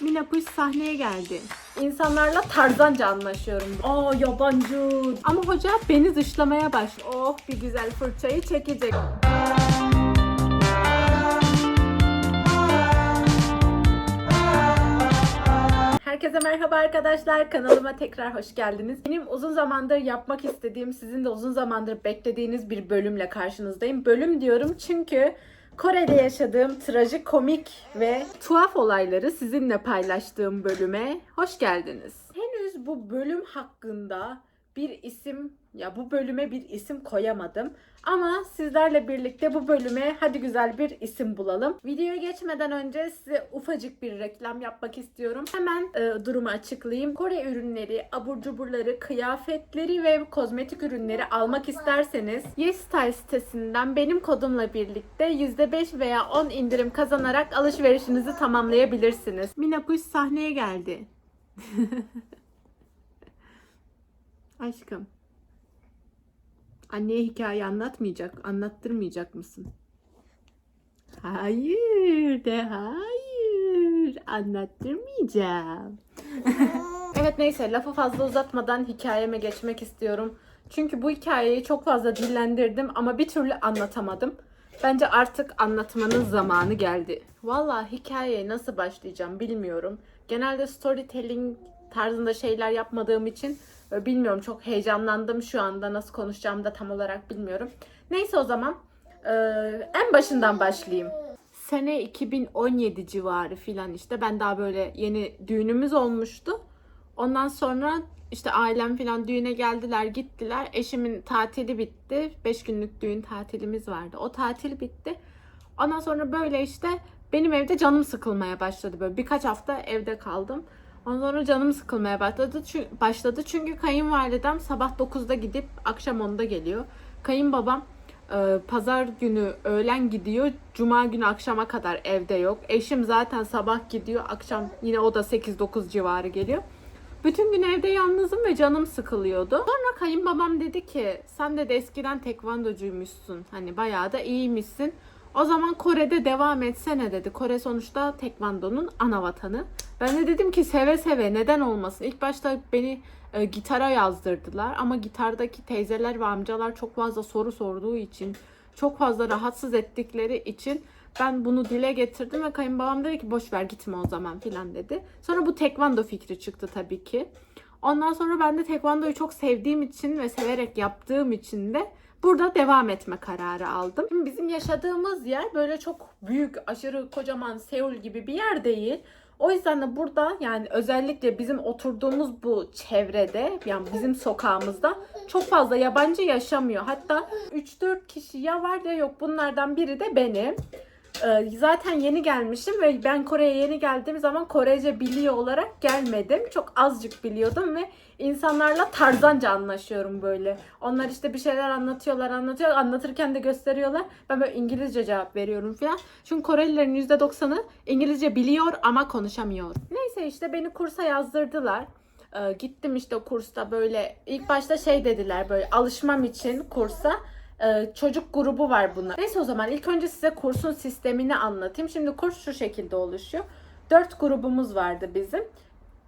Mina Puş sahneye geldi. İnsanlarla tarzanca anlaşıyorum. Aa yabancı. Ama hoca beni dışlamaya baş. Oh bir güzel fırçayı çekecek. Herkese merhaba arkadaşlar. Kanalıma tekrar hoş geldiniz. Benim uzun zamandır yapmak istediğim, sizin de uzun zamandır beklediğiniz bir bölümle karşınızdayım. Bölüm diyorum çünkü Kore'de yaşadığım trajikomik ve tuhaf olayları sizinle paylaştığım bölüme hoş geldiniz. Henüz bu bölüm hakkında bir isim ya bu bölüme bir isim koyamadım. Ama sizlerle birlikte bu bölüme hadi güzel bir isim bulalım. Videoya geçmeden önce size ufacık bir reklam yapmak istiyorum. Hemen e, durumu açıklayayım. Kore ürünleri, abur cuburları, kıyafetleri ve kozmetik ürünleri almak isterseniz YesStyle sitesinden benim kodumla birlikte %5 veya 10 indirim kazanarak alışverişinizi tamamlayabilirsiniz. Mina Puş sahneye geldi. Aşkım. Anneye hikaye anlatmayacak, anlattırmayacak mısın? Hayır de hayır. Anlattırmayacağım. evet neyse lafı fazla uzatmadan hikayeme geçmek istiyorum. Çünkü bu hikayeyi çok fazla dillendirdim ama bir türlü anlatamadım. Bence artık anlatmanın zamanı geldi. Valla hikayeye nasıl başlayacağım bilmiyorum. Genelde storytelling tarzında şeyler yapmadığım için bilmiyorum çok heyecanlandım şu anda nasıl konuşacağımı da tam olarak bilmiyorum. Neyse o zaman e, en başından başlayayım. Sene 2017 civarı filan işte ben daha böyle yeni düğünümüz olmuştu. Ondan sonra işte ailem filan düğüne geldiler gittiler. Eşimin tatili bitti. 5 günlük düğün tatilimiz vardı. O tatil bitti. Ondan sonra böyle işte benim evde canım sıkılmaya başladı böyle. Birkaç hafta evde kaldım. Ondan sonra canım sıkılmaya başladı. Çünkü, başladı çünkü kayınvalidem sabah 9'da gidip akşam 10'da geliyor. Kayınbabam e, pazar günü öğlen gidiyor. Cuma günü akşama kadar evde yok. Eşim zaten sabah gidiyor. Akşam yine o da 8-9 civarı geliyor. Bütün gün evde yalnızım ve canım sıkılıyordu. Sonra kayınbabam dedi ki sen de eskiden tekvandocuymuşsun. Hani bayağı da iyiymişsin. O zaman Kore'de devam etsene dedi. Kore sonuçta tekvandonun ana vatanı. Ben de dedim ki seve seve neden olmasın. İlk başta beni e, gitara yazdırdılar ama gitardaki teyzeler ve amcalar çok fazla soru sorduğu için, çok fazla rahatsız ettikleri için ben bunu dile getirdim ve kayınbabam dedi ki boş ver gitme o zaman filan dedi. Sonra bu tekvando fikri çıktı tabii ki. Ondan sonra ben de tekvandoyu çok sevdiğim için ve severek yaptığım için de burada devam etme kararı aldım. Şimdi bizim yaşadığımız yer böyle çok büyük, aşırı kocaman Seul gibi bir yer değil. O yüzden de burada yani özellikle bizim oturduğumuz bu çevrede yani bizim sokağımızda çok fazla yabancı yaşamıyor. Hatta 3-4 kişi ya var ya yok bunlardan biri de benim. Ee, zaten yeni gelmişim ve ben Kore'ye yeni geldiğim zaman Korece biliyor olarak gelmedim. Çok azıcık biliyordum ve insanlarla tarzanca anlaşıyorum böyle. Onlar işte bir şeyler anlatıyorlar, anlatıyor, anlatırken de gösteriyorlar. Ben böyle İngilizce cevap veriyorum falan. Çünkü Korelilerin %90'ı İngilizce biliyor ama konuşamıyor. Neyse işte beni kursa yazdırdılar. Ee, gittim işte kursta böyle ilk başta şey dediler böyle alışmam için kursa ee, çocuk grubu var bunlar. Neyse o zaman ilk önce size kursun sistemini anlatayım. Şimdi kurs şu şekilde oluşuyor. Dört grubumuz vardı bizim.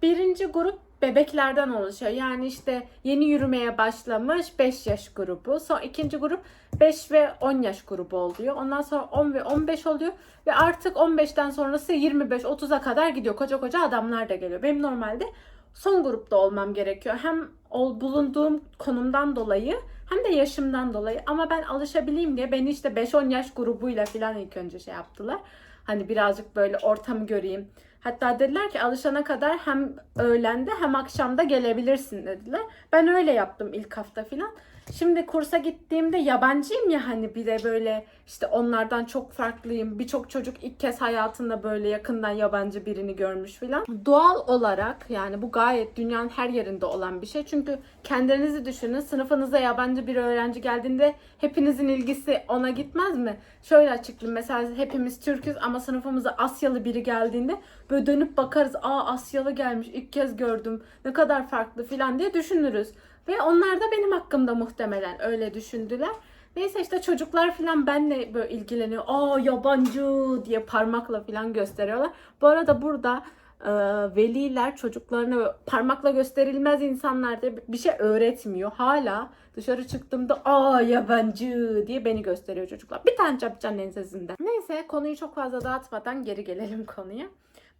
Birinci grup bebeklerden oluşuyor. Yani işte yeni yürümeye başlamış 5 yaş grubu. Sonra ikinci grup 5 ve 10 yaş grubu oluyor. Ondan sonra 10 ve 15 oluyor. Ve artık 15'ten sonrası 25-30'a kadar gidiyor. Koca koca adamlar da geliyor. Benim normalde son grupta olmam gerekiyor. Hem bulunduğum konumdan dolayı hem de yaşımdan dolayı. Ama ben alışabileyim diye beni işte 5-10 yaş grubuyla falan ilk önce şey yaptılar. Hani birazcık böyle ortamı göreyim. Hatta dediler ki alışana kadar hem öğlende hem akşamda gelebilirsin dediler. Ben öyle yaptım ilk hafta falan. Şimdi kursa gittiğimde yabancıyım ya hani bir de böyle işte onlardan çok farklıyım. Birçok çocuk ilk kez hayatında böyle yakından yabancı birini görmüş falan. Doğal olarak yani bu gayet dünyanın her yerinde olan bir şey. Çünkü kendinizi düşünün sınıfınıza yabancı bir öğrenci geldiğinde hepinizin ilgisi ona gitmez mi? Şöyle açıklayayım mesela hepimiz Türk'üz ama sınıfımıza Asyalı biri geldiğinde böyle dönüp bakarız. Aa Asyalı gelmiş ilk kez gördüm ne kadar farklı falan diye düşünürüz. Ve onlar da benim hakkımda muhtemelen öyle düşündüler. Neyse işte çocuklar falan benle böyle ilgileniyor. Aa yabancı diye parmakla falan gösteriyorlar. Bu arada burada e, veliler çocuklarına parmakla gösterilmez insanlar diye bir şey öğretmiyor. Hala dışarı çıktığımda aa yabancı diye beni gösteriyor çocuklar. Bir tane çapacağın ensesinde. Neyse konuyu çok fazla dağıtmadan geri gelelim konuya.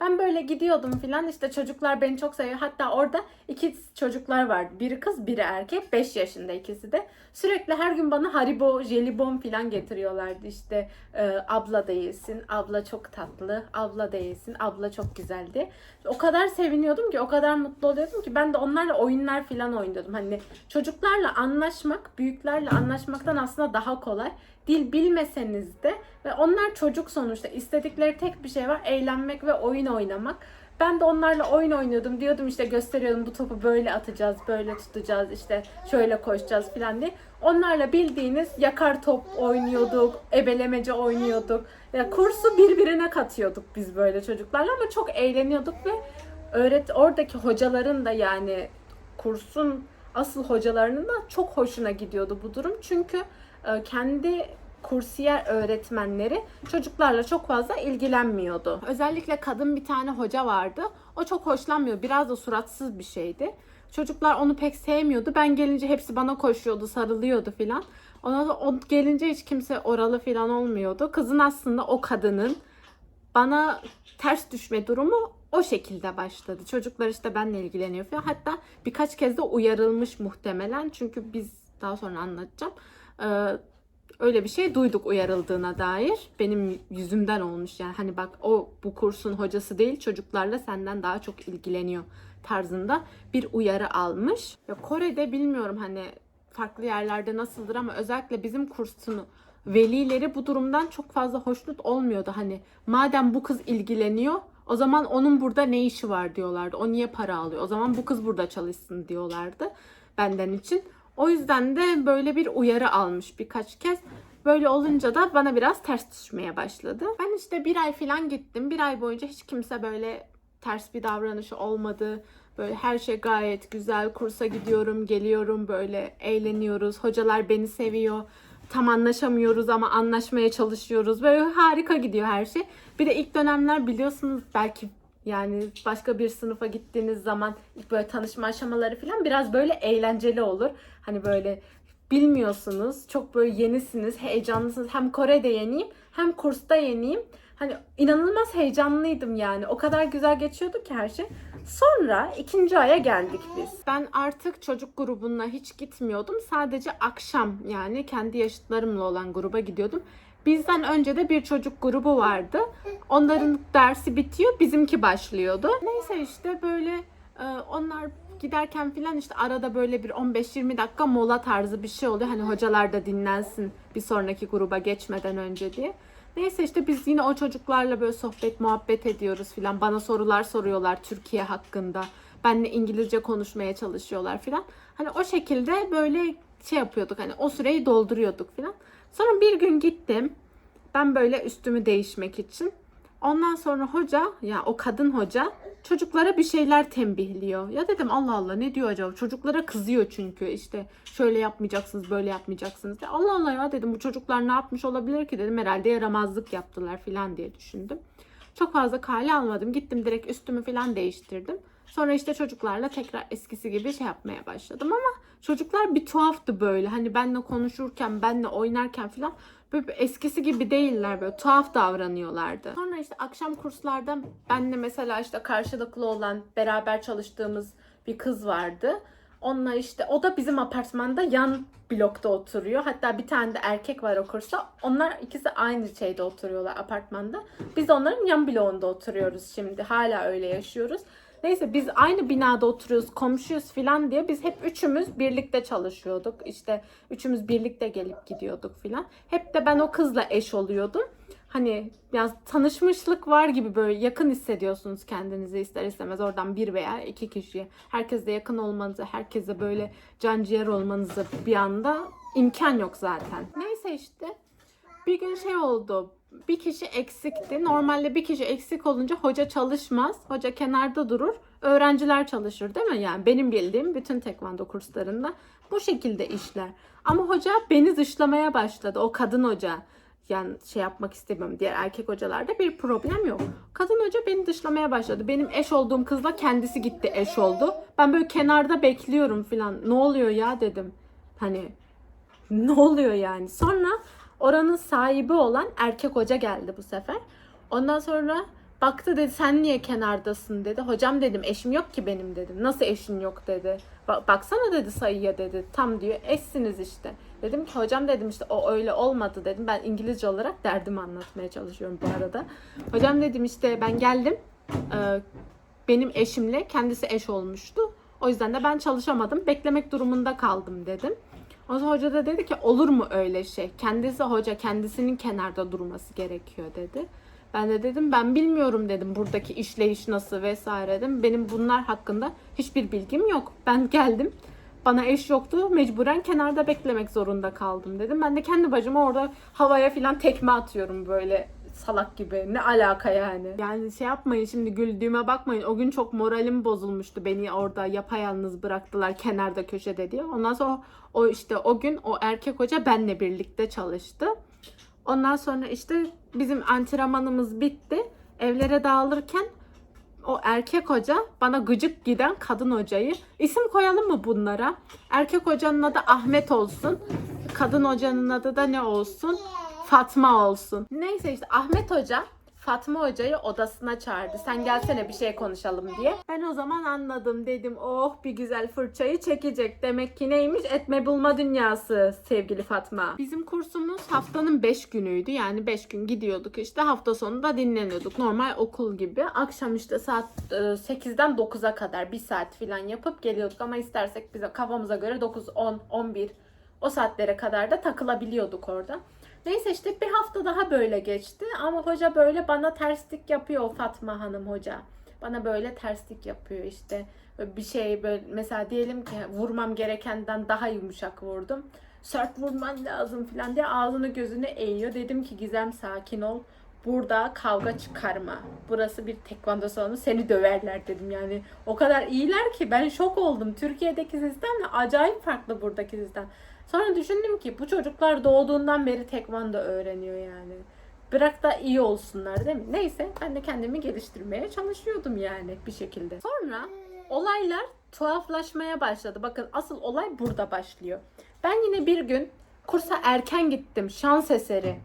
Ben böyle gidiyordum filan işte çocuklar beni çok seviyor. Hatta orada iki çocuklar vardı. Biri kız biri erkek. 5 yaşında ikisi de. Sürekli her gün bana haribo, jelibon filan getiriyorlardı. İşte e, abla değilsin, abla çok tatlı, abla değilsin, abla çok güzeldi. O kadar seviniyordum ki, o kadar mutlu oluyordum ki ben de onlarla oyunlar filan oynuyordum. Hani çocuklarla anlaşmak, büyüklerle anlaşmaktan aslında daha kolay. Dil bilmeseniz de ve onlar çocuk sonuçta istedikleri tek bir şey var eğlenmek ve oyun oynamak. Ben de onlarla oyun oynuyordum. Diyordum işte gösteriyordum bu topu böyle atacağız, böyle tutacağız, işte şöyle koşacağız falan diye. Onlarla bildiğiniz yakar top oynuyorduk, ebelemece oynuyorduk. Ya kursu birbirine katıyorduk biz böyle çocuklarla ama çok eğleniyorduk ve öğret oradaki hocaların da yani kursun asıl hocalarının da çok hoşuna gidiyordu bu durum. Çünkü kendi kursiyer öğretmenleri çocuklarla çok fazla ilgilenmiyordu. Özellikle kadın bir tane hoca vardı. O çok hoşlanmıyor. Biraz da suratsız bir şeydi. Çocuklar onu pek sevmiyordu. Ben gelince hepsi bana koşuyordu, sarılıyordu filan. Ona da o gelince hiç kimse oralı filan olmuyordu. Kızın aslında o kadının bana ters düşme durumu o şekilde başladı. Çocuklar işte benimle ilgileniyor falan. Hatta birkaç kez de uyarılmış muhtemelen. Çünkü biz daha sonra anlatacağım. Ee, öyle bir şey duyduk uyarıldığına dair. Benim yüzümden olmuş yani. Hani bak o bu kursun hocası değil çocuklarla senden daha çok ilgileniyor tarzında bir uyarı almış. Ya Kore'de bilmiyorum hani farklı yerlerde nasıldır ama özellikle bizim kursun velileri bu durumdan çok fazla hoşnut olmuyordu. Hani madem bu kız ilgileniyor o zaman onun burada ne işi var diyorlardı. O niye para alıyor? O zaman bu kız burada çalışsın diyorlardı benden için. O yüzden de böyle bir uyarı almış birkaç kez. Böyle olunca da bana biraz ters düşmeye başladı. Ben işte bir ay falan gittim. Bir ay boyunca hiç kimse böyle ters bir davranışı olmadı. Böyle her şey gayet güzel. Kursa gidiyorum, geliyorum, böyle eğleniyoruz. Hocalar beni seviyor. Tam anlaşamıyoruz ama anlaşmaya çalışıyoruz. Böyle harika gidiyor her şey. Bir de ilk dönemler biliyorsunuz belki yani başka bir sınıfa gittiğiniz zaman ilk böyle tanışma aşamaları falan biraz böyle eğlenceli olur. Hani böyle bilmiyorsunuz, çok böyle yenisiniz, heyecanlısınız. Hem Kore'de yeniyim hem kursta yeniyim. Hani inanılmaz heyecanlıydım yani. O kadar güzel geçiyordu ki her şey. Sonra ikinci aya geldik biz. Ben artık çocuk grubuna hiç gitmiyordum. Sadece akşam yani kendi yaşıtlarımla olan gruba gidiyordum. Bizden önce de bir çocuk grubu vardı. Onların dersi bitiyor, bizimki başlıyordu. Neyse işte böyle e, onlar giderken filan işte arada böyle bir 15-20 dakika mola tarzı bir şey oluyor. Hani hocalar da dinlensin bir sonraki gruba geçmeden önce diye. Neyse işte biz yine o çocuklarla böyle sohbet muhabbet ediyoruz filan. Bana sorular soruyorlar Türkiye hakkında. Benle İngilizce konuşmaya çalışıyorlar filan. Hani o şekilde böyle şey yapıyorduk hani o süreyi dolduruyorduk filan. Sonra bir gün gittim. Ben böyle üstümü değişmek için. Ondan sonra hoca ya o kadın hoca çocuklara bir şeyler tembihliyor. Ya dedim Allah Allah ne diyor acaba? Çocuklara kızıyor çünkü işte şöyle yapmayacaksınız böyle yapmayacaksınız. diye. Allah Allah ya dedim bu çocuklar ne yapmış olabilir ki dedim. Herhalde yaramazlık yaptılar falan diye düşündüm. Çok fazla kale almadım. Gittim direkt üstümü falan değiştirdim. Sonra işte çocuklarla tekrar eskisi gibi şey yapmaya başladım ama çocuklar bir tuhaftı böyle. Hani benle konuşurken, benle oynarken falan böyle eskisi gibi değiller böyle tuhaf davranıyorlardı. Sonra işte akşam kurslarda benle mesela işte karşılıklı olan beraber çalıştığımız bir kız vardı. Onunla işte o da bizim apartmanda yan blokta oturuyor. Hatta bir tane de erkek var o kursta. Onlar ikisi aynı şeyde oturuyorlar apartmanda. Biz onların yan bloğunda oturuyoruz şimdi. Hala öyle yaşıyoruz. Neyse biz aynı binada oturuyoruz, komşuyuz filan diye biz hep üçümüz birlikte çalışıyorduk. İşte üçümüz birlikte gelip gidiyorduk filan. Hep de ben o kızla eş oluyordum. Hani biraz tanışmışlık var gibi böyle yakın hissediyorsunuz kendinizi ister istemez oradan bir veya iki kişiye. Herkesle yakın olmanızı, herkese böyle canciğer olmanızı bir anda imkan yok zaten. Neyse işte bir gün şey oldu. Bir kişi eksikti. Normalde bir kişi eksik olunca hoca çalışmaz. Hoca kenarda durur. Öğrenciler çalışır değil mi? Yani benim bildiğim bütün tekvando kurslarında bu şekilde işler. Ama hoca beni dışlamaya başladı. O kadın hoca. Yani şey yapmak istemiyorum. Diğer erkek hocalarda bir problem yok. Kadın hoca beni dışlamaya başladı. Benim eş olduğum kızla kendisi gitti eş oldu. Ben böyle kenarda bekliyorum filan. Ne oluyor ya dedim. Hani ne oluyor yani? Sonra oranın sahibi olan erkek hoca geldi bu sefer. Ondan sonra baktı dedi sen niye kenardasın dedi. Hocam dedim eşim yok ki benim dedim. Nasıl eşin yok dedi. Ba- baksana dedi sayıya dedi. Tam diyor eşsiniz işte. Dedim ki hocam dedim işte o öyle olmadı dedim. Ben İngilizce olarak derdimi anlatmaya çalışıyorum bu arada. Hocam dedim işte ben geldim. Ee, benim eşimle kendisi eş olmuştu. O yüzden de ben çalışamadım. Beklemek durumunda kaldım dedim. O zaman hoca da dedi ki olur mu öyle şey? Kendisi hoca kendisinin kenarda durması gerekiyor dedi. Ben de dedim ben bilmiyorum dedim buradaki işleyiş nasıl vesaire dedim. Benim bunlar hakkında hiçbir bilgim yok. Ben geldim. Bana eş yoktu. Mecburen kenarda beklemek zorunda kaldım dedim. Ben de kendi bacıma orada havaya filan tekme atıyorum böyle salak gibi. Ne alaka yani? Yani şey yapmayın şimdi güldüğüme bakmayın. O gün çok moralim bozulmuştu. Beni orada yapayalnız bıraktılar kenarda köşede diye. Ondan sonra o işte o gün o erkek hoca benle birlikte çalıştı. Ondan sonra işte bizim antrenmanımız bitti. Evlere dağılırken o erkek hoca bana gıcık giden kadın hocayı isim koyalım mı bunlara? Erkek hocanın adı Ahmet olsun. Kadın hocanın adı da ne olsun? Fatma olsun. Neyse işte Ahmet hoca Fatma hocayı odasına çağırdı. Sen gelsene bir şey konuşalım diye. Ben o zaman anladım dedim. Oh bir güzel fırçayı çekecek. Demek ki neymiş? Etme bulma dünyası sevgili Fatma. Bizim kursumuz haftanın 5 günüydü. Yani 5 gün gidiyorduk işte. Hafta sonu da dinleniyorduk. Normal okul gibi. Akşam işte saat e, 8'den 9'a kadar bir saat falan yapıp geliyorduk. Ama istersek bize kafamıza göre 9, 10, 11 o saatlere kadar da takılabiliyorduk orada. Neyse işte bir hafta daha böyle geçti ama hoca böyle bana terslik yapıyor Fatma Hanım hoca. Bana böyle terslik yapıyor işte. Bir şey böyle mesela diyelim ki vurmam gerekenden daha yumuşak vurdum. Sert vurman lazım falan diye ağzını gözünü eğiyor. Dedim ki Gizem sakin ol. Burada kavga çıkarma. Burası bir tekvando salonu. Seni döverler dedim yani. O kadar iyiler ki ben şok oldum. Türkiye'deki sistemle acayip farklı buradaki sistem. Sonra düşündüm ki bu çocuklar doğduğundan beri tekvando öğreniyor yani. Bırak da iyi olsunlar değil mi? Neyse ben de kendimi geliştirmeye çalışıyordum yani bir şekilde. Sonra olaylar tuhaflaşmaya başladı. Bakın asıl olay burada başlıyor. Ben yine bir gün kursa erken gittim şans eseri.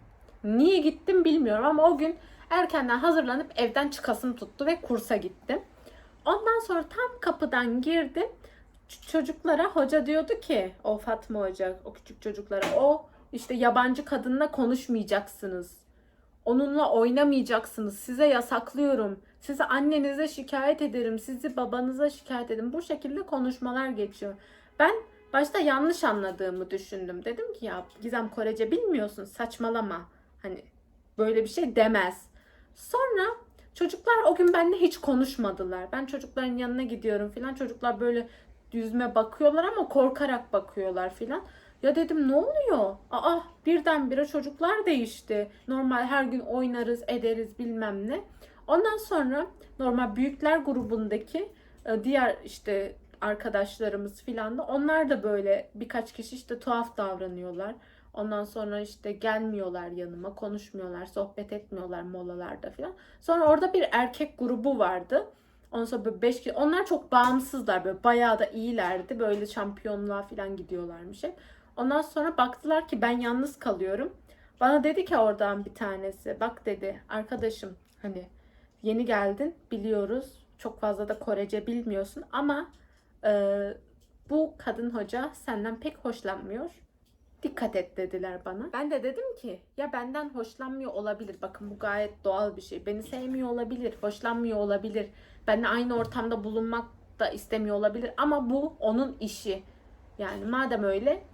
Niye gittim bilmiyorum ama o gün erkenden hazırlanıp evden çıkasım tuttu ve kursa gittim. Ondan sonra tam kapıdan girdim. Çocuklara hoca diyordu ki o Fatma hoca o küçük çocuklara o işte yabancı kadınla konuşmayacaksınız. Onunla oynamayacaksınız. Size yasaklıyorum. Sizi annenize şikayet ederim. Sizi babanıza şikayet ederim. Bu şekilde konuşmalar geçiyor. Ben başta yanlış anladığımı düşündüm. Dedim ki ya Gizem Korece bilmiyorsun. Saçmalama. Hani böyle bir şey demez. Sonra çocuklar o gün benimle hiç konuşmadılar. Ben çocukların yanına gidiyorum filan. Çocuklar böyle yüzüme bakıyorlar ama korkarak bakıyorlar filan. Ya dedim ne oluyor? Aa birdenbire çocuklar değişti. Normal her gün oynarız ederiz bilmem ne. Ondan sonra normal büyükler grubundaki e, diğer işte arkadaşlarımız filan da onlar da böyle birkaç kişi işte tuhaf davranıyorlar. Ondan sonra işte gelmiyorlar yanıma, konuşmuyorlar, sohbet etmiyorlar molalarda filan. Sonra orada bir erkek grubu vardı. Ondan sonra böyle beş kişi, onlar çok bağımsızlar böyle bayağı da iyilerdi. Böyle şampiyonluğa falan gidiyorlarmış hep. Ondan sonra baktılar ki ben yalnız kalıyorum. Bana dedi ki oradan bir tanesi bak dedi arkadaşım hani yeni geldin biliyoruz. Çok fazla da Korece bilmiyorsun ama e, bu kadın hoca senden pek hoşlanmıyor. Dikkat et dediler bana. Ben de dedim ki ya benden hoşlanmıyor olabilir. Bakın bu gayet doğal bir şey. Beni sevmiyor olabilir, hoşlanmıyor olabilir. Benimle aynı ortamda bulunmak da istemiyor olabilir ama bu onun işi. Yani madem öyle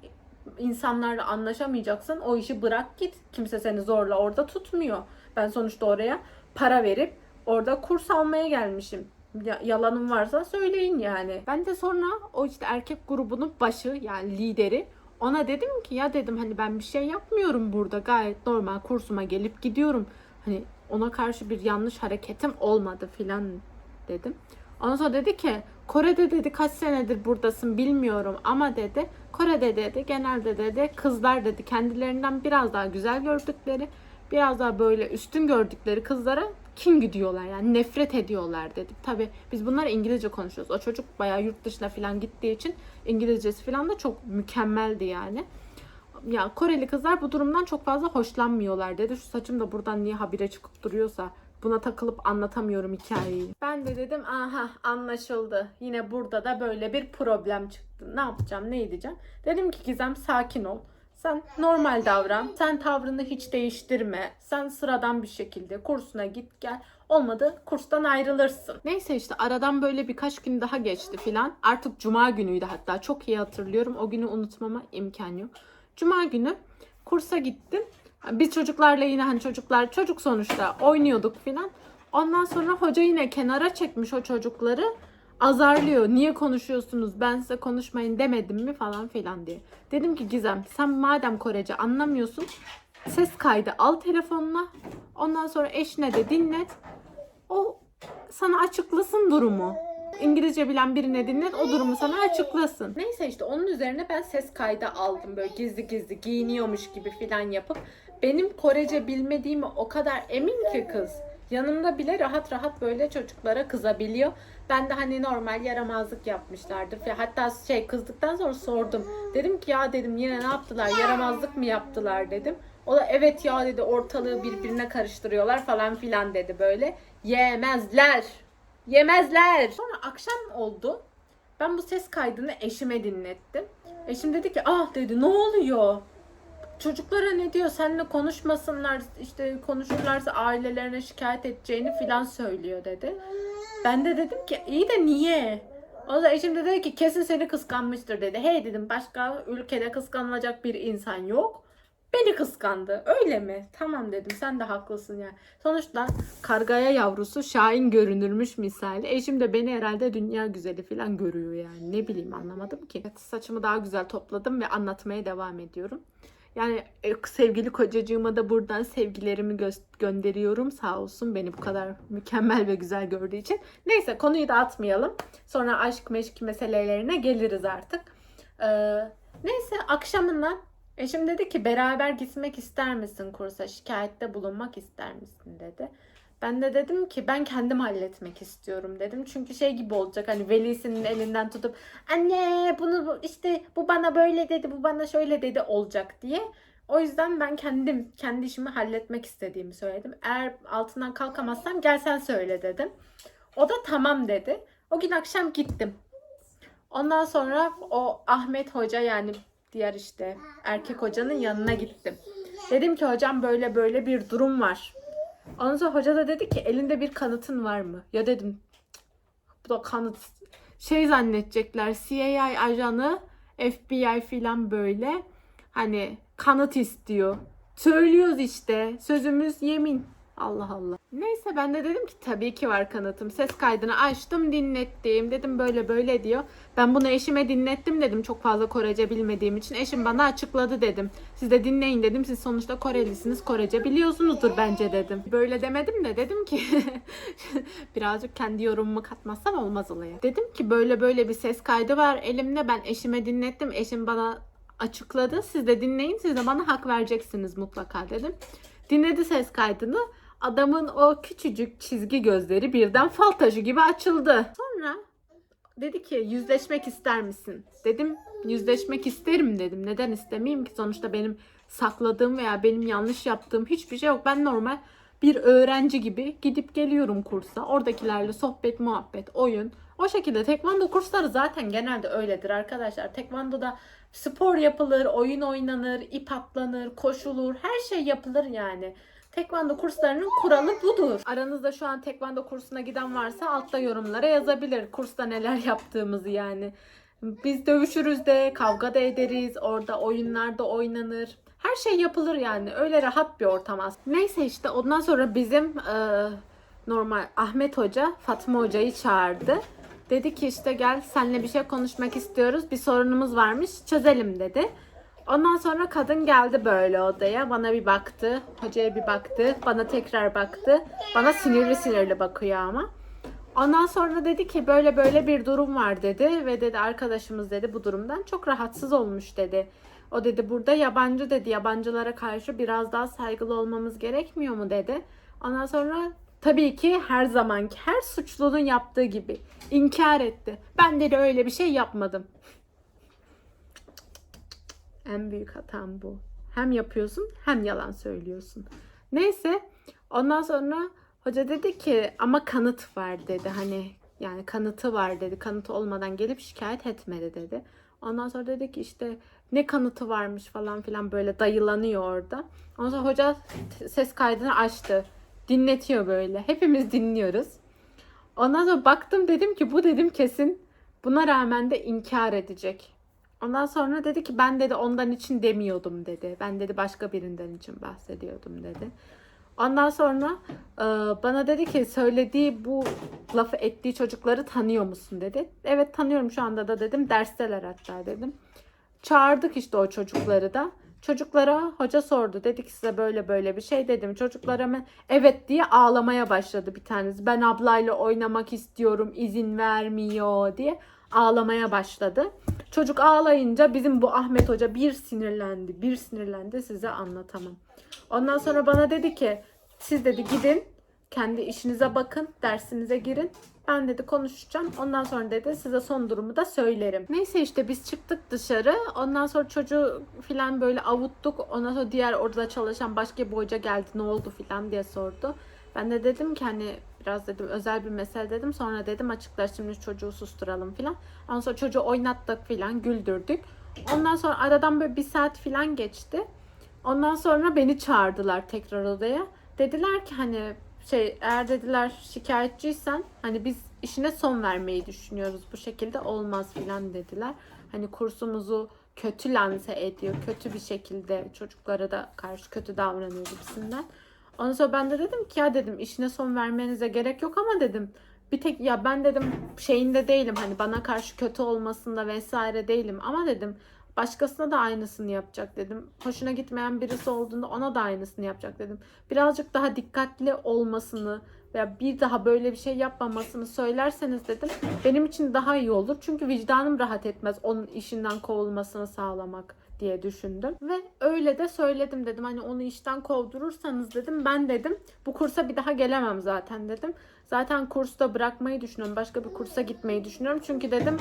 insanlarla anlaşamayacaksın o işi bırak git. Kimse seni zorla orada tutmuyor. Ben sonuçta oraya para verip orada kurs almaya gelmişim. Ya- yalanım varsa söyleyin yani. Ben de sonra o işte erkek grubunun başı yani lideri ona dedim ki ya dedim hani ben bir şey yapmıyorum burada gayet normal kursuma gelip gidiyorum. Hani ona karşı bir yanlış hareketim olmadı filan dedim. Ondan sonra dedi ki Kore'de dedi kaç senedir buradasın bilmiyorum ama dedi Kore'de dedi genelde dedi kızlar dedi kendilerinden biraz daha güzel gördükleri biraz daha böyle üstün gördükleri kızlara kin gidiyorlar yani nefret ediyorlar dedim. Tabi biz bunlar İngilizce konuşuyoruz. O çocuk bayağı yurt dışına falan gittiği için İngilizcesi falan da çok mükemmeldi yani. Ya Koreli kızlar bu durumdan çok fazla hoşlanmıyorlar dedi. Şu saçım da buradan niye habire çıkıp duruyorsa buna takılıp anlatamıyorum hikayeyi. Ben de dedim aha anlaşıldı. Yine burada da böyle bir problem çıktı. Ne yapacağım ne edeceğim? Dedim ki Gizem sakin ol. Sen normal davran. Sen tavrını hiç değiştirme. Sen sıradan bir şekilde kursuna git gel. Olmadı kurstan ayrılırsın. Neyse işte aradan böyle birkaç gün daha geçti filan. Artık cuma günüydü hatta. Çok iyi hatırlıyorum. O günü unutmama imkan yok. Cuma günü kursa gittim. Biz çocuklarla yine hani çocuklar çocuk sonuçta oynuyorduk filan. Ondan sonra hoca yine kenara çekmiş o çocukları azarlıyor. Niye konuşuyorsunuz? Ben size konuşmayın demedim mi falan filan diye. Dedim ki Gizem sen madem Korece anlamıyorsun ses kaydı al telefonuna. Ondan sonra eşine de dinlet. O sana açıklasın durumu. İngilizce bilen birine dinlet o durumu sana açıklasın. Neyse işte onun üzerine ben ses kaydı aldım böyle gizli gizli giyiniyormuş gibi filan yapıp benim Korece bilmediğimi o kadar emin ki kız. Yanımda bile rahat rahat böyle çocuklara kızabiliyor. Ben de hani normal yaramazlık yapmışlardır. Ve Hatta şey kızdıktan sonra sordum. Dedim ki ya dedim yine ne yaptılar? Yaramazlık mı yaptılar dedim. O da evet ya dedi ortalığı birbirine karıştırıyorlar falan filan dedi böyle. Yemezler. Yemezler. Sonra akşam oldu. Ben bu ses kaydını eşime dinlettim. Eşim dedi ki ah dedi ne oluyor? Çocuklara ne diyor? Seninle konuşmasınlar. işte konuşurlarsa ailelerine şikayet edeceğini filan söylüyor dedi. Ben de dedim ki iyi de niye? O da eşim de dedi ki kesin seni kıskanmıştır dedi. Hey dedim başka ülkede kıskanılacak bir insan yok. Beni kıskandı. Öyle mi? Tamam dedim. Sen de haklısın yani. Sonuçta kargaya yavrusu Şahin görünürmüş misali. Eşim de beni herhalde dünya güzeli falan görüyor yani. Ne bileyim anlamadım ki. Saçımı daha güzel topladım ve anlatmaya devam ediyorum. Yani e, sevgili kocacığıma da buradan sevgilerimi gö- gönderiyorum. Sağ olsun beni bu kadar mükemmel ve güzel gördüğü için. Neyse konuyu dağıtmayalım. Sonra aşk meşk meselelerine geliriz artık. Ee, neyse akşamından eşim dedi ki beraber gitmek ister misin kursa? Şikayette bulunmak ister misin dedi. Ben de dedim ki ben kendim halletmek istiyorum dedim. Çünkü şey gibi olacak hani velisinin elinden tutup anne bunu bu- işte bu bana böyle dedi bu bana şöyle dedi olacak diye. O yüzden ben kendim kendi işimi halletmek istediğimi söyledim. Eğer altından kalkamazsam gel sen söyle dedim. O da tamam dedi. O gün akşam gittim. Ondan sonra o Ahmet Hoca yani diğer işte erkek hocanın yanına gittim. Dedim ki hocam böyle böyle bir durum var. Ondan sonra hoca da dedi ki elinde bir kanıtın var mı? Ya dedim "Cık, bu da kanıt. Şey zannedecekler CIA ajanı FBI filan böyle hani kanıt istiyor. Söylüyoruz işte sözümüz yemin. Allah Allah. Neyse ben de dedim ki tabii ki var kanıtım. Ses kaydını açtım dinlettim. Dedim böyle böyle diyor. Ben bunu eşime dinlettim dedim çok fazla Korece bilmediğim için. Eşim bana açıkladı dedim. Siz de dinleyin dedim. Siz sonuçta Korelisiniz. Korece biliyorsunuzdur bence dedim. Böyle demedim de dedim ki birazcık kendi yorumumu katmazsam olmaz olaya. Dedim ki böyle böyle bir ses kaydı var elimde. Ben eşime dinlettim. Eşim bana açıkladı. Siz de dinleyin. Siz de bana hak vereceksiniz mutlaka dedim. Dinledi ses kaydını. Adamın o küçücük çizgi gözleri birden fal taşı gibi açıldı. Sonra dedi ki yüzleşmek ister misin? Dedim yüzleşmek isterim dedim. Neden istemeyeyim ki? Sonuçta benim sakladığım veya benim yanlış yaptığım hiçbir şey yok. Ben normal bir öğrenci gibi gidip geliyorum kursa. Oradakilerle sohbet, muhabbet, oyun. O şekilde tekvando kursları zaten genelde öyledir arkadaşlar. Tekvandoda spor yapılır, oyun oynanır, ip atlanır, koşulur, her şey yapılır yani. Tekvando kurslarının kuralı budur. Aranızda şu an tekvando kursuna giden varsa altta yorumlara yazabilir. Kursta neler yaptığımızı yani. Biz dövüşürüz de, kavga da ederiz. Orada oyunlarda oynanır. Her şey yapılır yani. Öyle rahat bir ortam aslında. Neyse işte ondan sonra bizim e, normal Ahmet Hoca Fatma Hoca'yı çağırdı. Dedi ki işte gel seninle bir şey konuşmak istiyoruz. Bir sorunumuz varmış çözelim dedi. Ondan sonra kadın geldi böyle odaya. Bana bir baktı. Hocaya bir baktı. Bana tekrar baktı. Bana sinirli sinirli bakıyor ama. Ondan sonra dedi ki böyle böyle bir durum var dedi. Ve dedi arkadaşımız dedi bu durumdan çok rahatsız olmuş dedi. O dedi burada yabancı dedi. Yabancılara karşı biraz daha saygılı olmamız gerekmiyor mu dedi. Ondan sonra Tabii ki her zamanki her suçlunun yaptığı gibi inkar etti. Ben de öyle bir şey yapmadım. En büyük hatam bu. Hem yapıyorsun hem yalan söylüyorsun. Neyse ondan sonra hoca dedi ki ama kanıt var dedi. Hani yani kanıtı var dedi. Kanıtı olmadan gelip şikayet etmedi dedi. Ondan sonra dedi ki işte ne kanıtı varmış falan filan böyle dayılanıyor orada. Ondan sonra hoca ses kaydını açtı. Dinletiyor böyle. Hepimiz dinliyoruz. Ondan sonra baktım dedim ki bu dedim kesin buna rağmen de inkar edecek. Ondan sonra dedi ki ben dedi ondan için demiyordum dedi. Ben dedi başka birinden için bahsediyordum dedi. Ondan sonra e, bana dedi ki söylediği bu lafı ettiği çocukları tanıyor musun dedi. Evet tanıyorum şu anda da dedim. Dersteler hatta dedim. Çağırdık işte o çocukları da. Çocuklara hoca sordu. Dedi ki size böyle böyle bir şey dedim. Çocuklar hemen evet diye ağlamaya başladı bir tanesi. Ben ablayla oynamak istiyorum izin vermiyor diye ağlamaya başladı. Çocuk ağlayınca bizim bu Ahmet Hoca bir sinirlendi. Bir sinirlendi size anlatamam. Ondan sonra bana dedi ki siz dedi gidin kendi işinize bakın dersinize girin. Ben dedi konuşacağım. Ondan sonra dedi size son durumu da söylerim. Neyse işte biz çıktık dışarı. Ondan sonra çocuğu filan böyle avuttuk. Ondan sonra diğer orada çalışan başka bir hoca geldi ne oldu filan diye sordu. Ben de dedim ki hani biraz dedim özel bir mesele dedim. Sonra dedim açıklar şimdi çocuğu susturalım filan. Ondan sonra çocuğu oynattık filan güldürdük. Ondan sonra aradan böyle bir saat filan geçti. Ondan sonra beni çağırdılar tekrar odaya. Dediler ki hani şey eğer dediler şikayetçiysen hani biz işine son vermeyi düşünüyoruz. Bu şekilde olmaz filan dediler. Hani kursumuzu kötü lanse ediyor. Kötü bir şekilde çocuklara da karşı kötü davranıyor gibisinden. Ondan sonra ben de dedim ki ya dedim işine son vermenize gerek yok ama dedim bir tek ya ben dedim şeyinde değilim hani bana karşı kötü olmasında vesaire değilim ama dedim başkasına da aynısını yapacak dedim. Hoşuna gitmeyen birisi olduğunda ona da aynısını yapacak dedim. Birazcık daha dikkatli olmasını veya bir daha böyle bir şey yapmamasını söylerseniz dedim benim için daha iyi olur. Çünkü vicdanım rahat etmez onun işinden kovulmasını sağlamak diye düşündüm. Ve öyle de söyledim dedim. Hani onu işten kovdurursanız dedim ben dedim bu kursa bir daha gelemem zaten dedim. Zaten kursta bırakmayı düşünüyorum. Başka bir kursa gitmeyi düşünüyorum. Çünkü dedim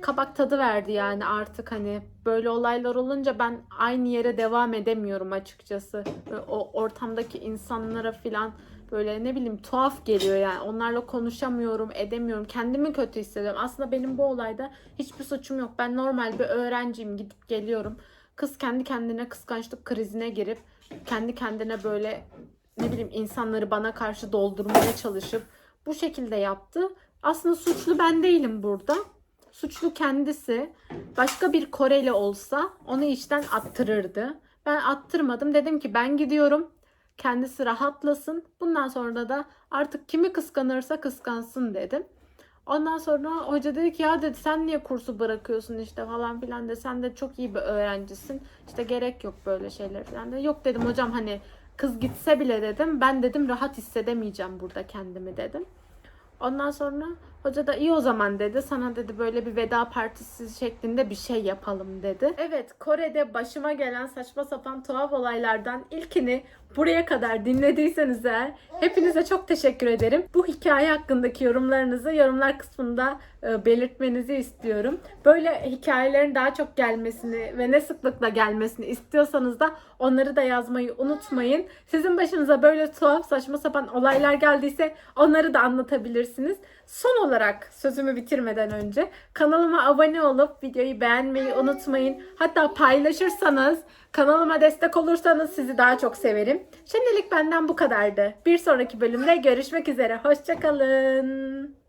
kabak tadı verdi yani artık hani böyle olaylar olunca ben aynı yere devam edemiyorum açıkçası. O ortamdaki insanlara filan böyle ne bileyim tuhaf geliyor yani. Onlarla konuşamıyorum edemiyorum. Kendimi kötü hissediyorum. Aslında benim bu olayda hiçbir suçum yok. Ben normal bir öğrenciyim. Gidip geliyorum. Kız kendi kendine kıskançlık krizine girip kendi kendine böyle ne bileyim insanları bana karşı doldurmaya çalışıp bu şekilde yaptı. Aslında suçlu ben değilim burada. Suçlu kendisi. Başka bir Koreli olsa onu işten attırırdı. Ben attırmadım. Dedim ki ben gidiyorum. Kendisi rahatlasın. Bundan sonra da artık kimi kıskanırsa kıskansın dedim. Ondan sonra hoca dedi ki ya dedi sen niye kursu bırakıyorsun işte falan filan de sen de çok iyi bir öğrencisin. İşte gerek yok böyle şeyler falan de. Yok dedim hocam hani kız gitse bile dedim ben dedim rahat hissedemeyeceğim burada kendimi dedim. Ondan sonra hoca da iyi o zaman dedi. Sana dedi böyle bir veda partisi şeklinde bir şey yapalım dedi. Evet Kore'de başıma gelen saçma sapan tuhaf olaylardan ilkini buraya kadar dinlediyseniz eğer hepinize çok teşekkür ederim. Bu hikaye hakkındaki yorumlarınızı yorumlar kısmında e, belirtmenizi istiyorum. Böyle hikayelerin daha çok gelmesini ve ne sıklıkla gelmesini istiyorsanız da onları da yazmayı unutmayın. Sizin başınıza böyle tuhaf saçma sapan olaylar geldiyse onları da anlatabilirsiniz. Son olarak sözümü bitirmeden önce kanalıma abone olup videoyu beğenmeyi unutmayın. Hatta paylaşırsanız kanalıma destek olursanız sizi daha çok severim. Şimdilik benden bu kadardı. Bir sonraki bölümde görüşmek üzere. Hoşçakalın.